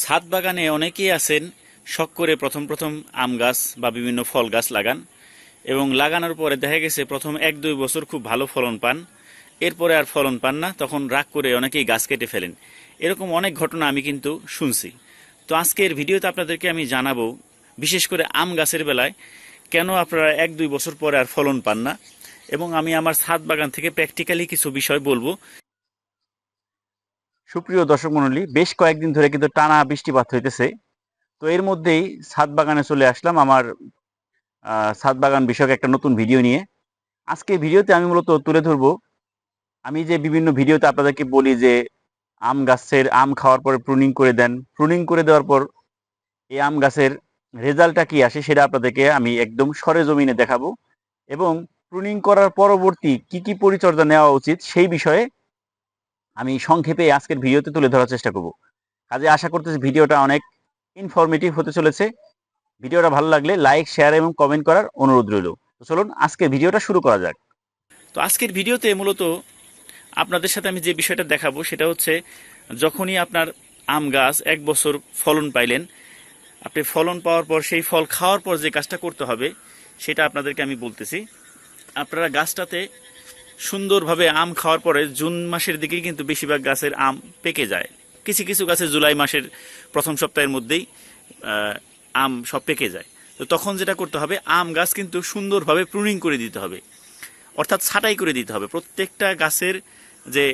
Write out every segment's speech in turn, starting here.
ছাদ বাগানে অনেকেই আছেন, শখ করে প্রথম প্রথম আম গাছ বা বিভিন্ন ফল গাছ লাগান এবং লাগানোর পরে দেখা গেছে প্রথম এক দুই বছর খুব ভালো ফলন পান। এরপরে আর ফলন পান না, তখন রাগ করে অনেকেই গাছ কেটে ফেলেন। এরকম অনেক ঘটনা আমি কিন্তু শুনছি। তো আজকের ভিডিওতে আপনাদেরকে আমি জানাব, বিশেষ করে আম গাছের বেলায়, কেন আপনারা এক দুই বছর পরে আর ফলন পান না? এবং আমি আমার ছাদ বাগান থেকে প্র্যাকটিক্যালি কিছু বিষয় বলব। সুপ্রিয় দর্শক মন্ডলী বেশ কয়েকদিন ধরে কিন্তু টানা বৃষ্টিপাত হইতেছে। তো এর মধ্যেই ছাদ বাগানে চলে আসলাম আমার ছাদ বাগান বিষয়ক একটা নতুন ভিডিও নিয়ে। আজকে ভিডিওতে আমি মূলত তুলে ধরবো, আমি যে বিভিন্ন ভিডিওতে আপনাদেরকে বলি যে আম গাছের আম খাওয়ার পরে প্রুনিং করে দেন। প্রুনিং করে দেওয়ার পর এই আম গাছের রেজাল্টটা কি আসে সেটা আপনাদেরকে আমি একদম সরে জমিনে দেখাবো। এবং প্রুনিং করার পরবর্তী কি কি পরিচর্যা নেওয়া উচিত সেই বিষয়ে আমি সংক্ষেপে আজকের ভিডিওতে তুলে ধরার চেষ্টা করব। কাজে আশা করতেছি ভিডিওটা অনেক ইনফরমেটিভ হতে চলেছে। ভিডিওটা ভালো লাগলে লাইক শেয়ার এবং কমেন্ট করার অনুরোধ রইল। তো চলুন আজকের ভিডিওটা শুরু করা যাক। তো আজকের ভিডিওতে মূলত আপনাদের সাথে আমি যে বিষয়টা দেখাবো সেটা হচ্ছে যখনই আপনার আম গাছ এক বছর ফলন পাইলেন, আপনি ফলন পাওয়ার পর সেই ফল খাওয়ার পর যে কাজটা করতে হবে, সেটা আপনাদেরকে আমি বলতেছি। আপনারা গাছটাতে সুন্দরভাবে আম খাওয়ার পরে জুন মাসের দিকেই কিন্তু বেশিরভাগ গাছের আম পেকে যায়। কিছু কিছু গাছে জুলাই মাসের প্রথম সপ্তাহের মধ্যেই আম সব পেকে যায়। তো তখন যেটা করতে হবে, আম গাছ কিন্তু সুন্দরভাবে প্রুনিং করে দিতে হবে। অর্থাৎ ছাঁটাই করে দিতে হবে। প্রত্যেকটা গাছের যে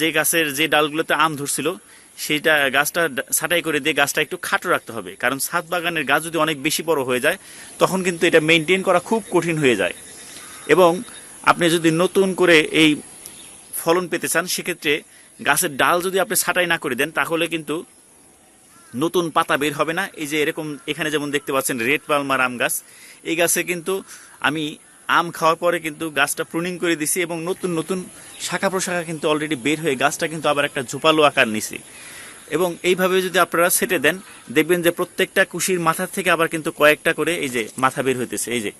যে গাছের যে ডালগুলোতে আম ধরছিল, সেইটা গাছটা ছাঁটাই করে দিয়ে গাছটা একটু খাটো রাখতে হবে। কারণ ছাদ বাগানের গাছ যদি অনেক বেশি বড় হয়ে যায়, তখন কিন্তু এটা মেনটেন করা খুব কঠিন হয়ে যায়। এবং আপনি যদি নতুন করে এই ফলন পেতে চান, সেক্ষেত্রে গাছের ডাল যদি আপনি ছাঁটাই না করে দেন, তাহলে কিন্তু নতুন পাতা বের হবে না। এই যে এরকম এখানে যেমন দেখতে পাচ্ছেন, রেড পালমার আম গাছ। এই গাছে কিন্তু আমি আম খাওয়ার পরে কিন্তু গাছটা প্রুনিং করে দিছি এবং নতুন নতুন শাখা প্রশাখা কিন্তু অলরেডি বের হয়ে গাছটা কিন্তু আবার একটা ঝোপালো আকার নিছে। এবং এইভাবে যদি আপনারা সেটে দেন, দেখবেন যে প্রত্যেকটা কুশির মাথার থেকে আবার কিন্তু কয়েকটা করে এই যে মাথা বের হইতেছে। এই যে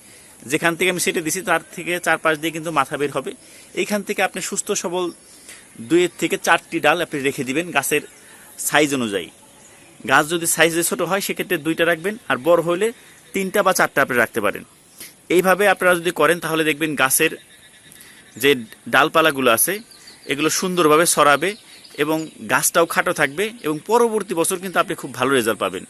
যেখান থেকে আমি সেটে দিছি, তার থেকে চার পাশ দিয়ে কিন্তু মাথা বের হবে। এইখান থেকে আপনি সুস্থ, সবল দুইয়ের থেকে চারটি ডাল আপনি রেখে দিবেন গাছের সাইজ অনুযায়ী। গাছ যদি সাইজে ছোট হয়, সেক্ষেত্রে দুইটা রাখবেন আর বড় হলে তিনটা বা চারটা আপনি রাখতে পারেন। এইভাবে আপনারা যদি করেন, তাহলে দেখবেন গাছের যে ডালপালাগুলো আছে, এগুলো সুন্দরভাবে সরাবে এবং গাছটাও খাটো থাকবে এবং পরবর্তী বছর কিন্তু আপনি খুব ভালো রেজাল্ট পাবেন।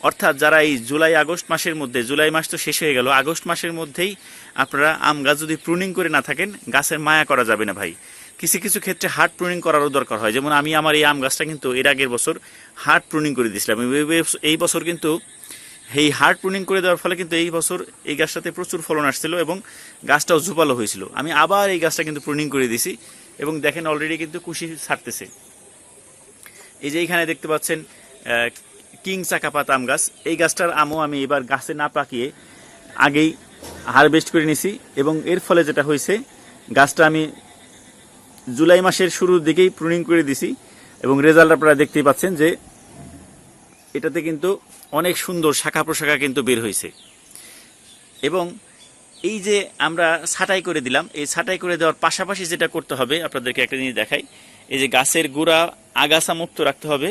অর্থাৎ যারা এই জুলাই, আগস্ট মাসের মধ্যে, জুলাই মাস তো শেষ হয়ে গেল, আগস্ট মাসের মধ্যেই আপনারা আম গাছ যদি প্রুনিং করে না থাকেন, গাছের মায়া করা যাবে না ভাই। কিছু কিছু ক্ষেত্রে হার্ড প্রুনিং করারও দরকার হয়। যেমন আমি আমার এই আম গাছটা কিন্তু এর আগের বছর হার্ড প্রুনিং করে দিয়েছিলাম। এই বছর- কিন্তু এই হার্ড প্রুনিং করে দেওয়ার ফলে কিন্তু এই বছর এই গাছটাতে প্রচুর ফলন আসছিল এবং গাছটাও ঝুপালো হয়েছিল। আমি আবার এই গাছটা কিন্তু প্রুনিং করে দিছি এবং দেখেন অলরেডি কিন্তু কুশি ছাড়তেছে। এই যে এখানে দেখতে পাচ্ছেন কিং চাকাপাত আম গাছ। এই গাছটার আমও আমি এবার গাছে না পাকিয়ে আগেই হারভেস্ট করে নিছি এবং এর ফলে যেটা হয়েছে, গাছটা আমি জুলাই মাসের শুরুর দিকেই প্রুনিং করে দিছি এবং রেজাল্ট আপনারা দেখতেই পাচ্ছেন যে এটাতে কিন্তু অনেক সুন্দর শাখা প্রশাখা কিন্তু বের হয়েছে। এবং এই যে আমরা ছাঁটাই করে দিলাম, এই ছাঁটাই করে দেওয়ার পাশাপাশি যেটা করতে হবে, আপনাদেরকে একটা জিনিস দেখাই, এই যে গাছের গোড়া আগাছা মুক্ত রাখতে হবে।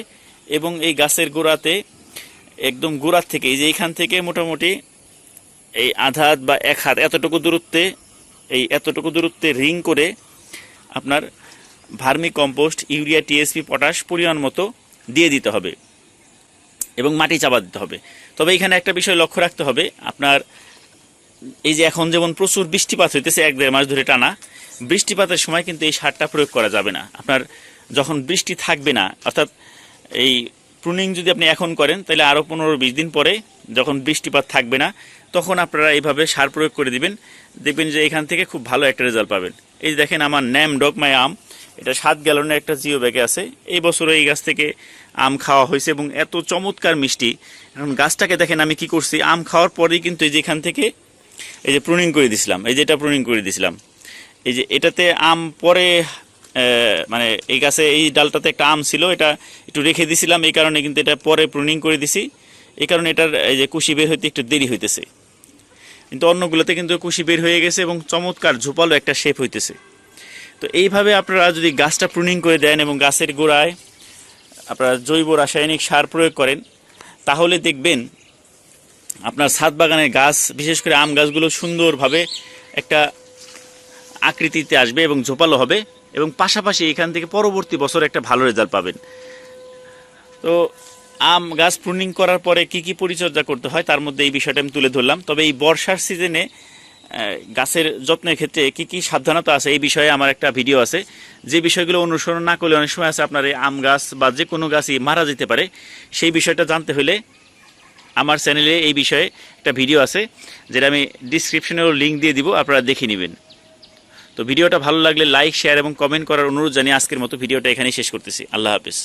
এবং এই গাছের গোড়াতে একদম গোড়ার থেকে, এই যে এইখান থেকে মোটামুটি এই আধা হাত বা এক হাত এতটুকু দূরত্বে, এই এতটুকু দূরত্বে রিং করে আপনার vermicompost urea TSP potash পরিমাণ মতো দিয়ে দিতে হবে এবং মাটি চাপা দিতে হবে। তবে এখানে একটা বিষয় লক্ষ্য রাখতে হবে, আপনার এই যে এখন যেমন প্রচুর বৃষ্টিপাত হইতেছে, এক দেড় মাস ধরে টানা, বৃষ্টিপাতের সময় কিন্তু এই সারটা প্রয়োগ করা যাবে না। আপনার যখন বৃষ্টি থাকবে না, অর্থাৎ এই প্রুনিং যদি আপনি এখন করেন, তাহলে আরও পনেরো বিশ দিন পরে যখন বৃষ্টিপাত থাকবে না, তখন আপনারা এইভাবে সার প্রয়োগ করে দিবেন। দেখবেন যে এখান থেকে খুব ভালো একটা রেজাল্ট পাবেন। এই দেখেন আমার ন্যাম ডগ মাই আম, এটা সাত গ্যালনের একটা জিও ব্যাগে আছে। এই বছরে এই গাছ থেকে আম খাওয়া হয়েছে এবং এত চমৎকার মিষ্টি। এখন গাছটাকে দেখেন আমি কি করছি, আম খাওয়ার পরেই কিন্তু এই যে এখান থেকে এই যে প্রুনিং করে দিছিলাম, এই যে এটা প্রুনিং করে দিছিলাম। এই যে এটাতে আম পরে মানে এই গাছে এই ডালটাতে একটা আম ছিল, এটা একটু রেখে দিছিলাম, এই কারণে কিন্তু এটা পরে প্রুনিং করে দিছি। এই কারণে এটার, এই যে কুশি বের হইতে একটু দেরি হইতেছে। কিন্তু অন্যগুলোতে কিন্তু কুশি বের হয়ে গেছে এবং চমৎকার ঝোপালো একটা শেপ হইতেছে। তো এইভাবে আপনারা যদি গাছটা প্রুনিং করে দেন এবং গাছের গোড়ায় আপনারা জৈব রাসায়নিক সার প্রয়োগ করেন, তাহলে দেখবেন আপনার ছাদ বাগানের গাছ, বিশেষ করে আম গাছগুলো সুন্দরভাবে একটা আকৃতিতে আসবে এবং ঝোপালো হবে। এবং পাশাপাশি এখান থেকে পরবর্তী বছর একটা ভালো রেজাল্ট পাবেন। তো আম গাছ প্রুনিং করার পরে কি কি পরিচর্যা করতে হয় তার মধ্যে এই বিষয়টা আমি তুলে ধরলাম। তবে এই বর্ষার সিজনে গাছের যত্নের ক্ষেত্রে কি কি সাবধানতা আছে এই বিষয়ে আমার একটা ভিডিও আছে। যে বিষয়গুলো অনুসরণ না করলে অনেক সময় আছে আপনার এই আম গাছ বা যে কোনো গাছই মারা যেতে পারে। সেই বিষয়টা জানতে হলে আমার চ্যানেলে এই বিষয়ে একটা ভিডিও আছে, যেটা আমি ডিসক্রিপশনেও লিঙ্ক দিয়ে দিব, আপনারা দেখে নেবেন। তো ভিডিওটা ভালো লাগলে লাইক শেয়ার এবং কমেন্ট করার অনুরোধ জানিয়ে আজকের মতো ভিডিওটা এখানেই শেষ করতেছি। আল্লাহ হাফিজ।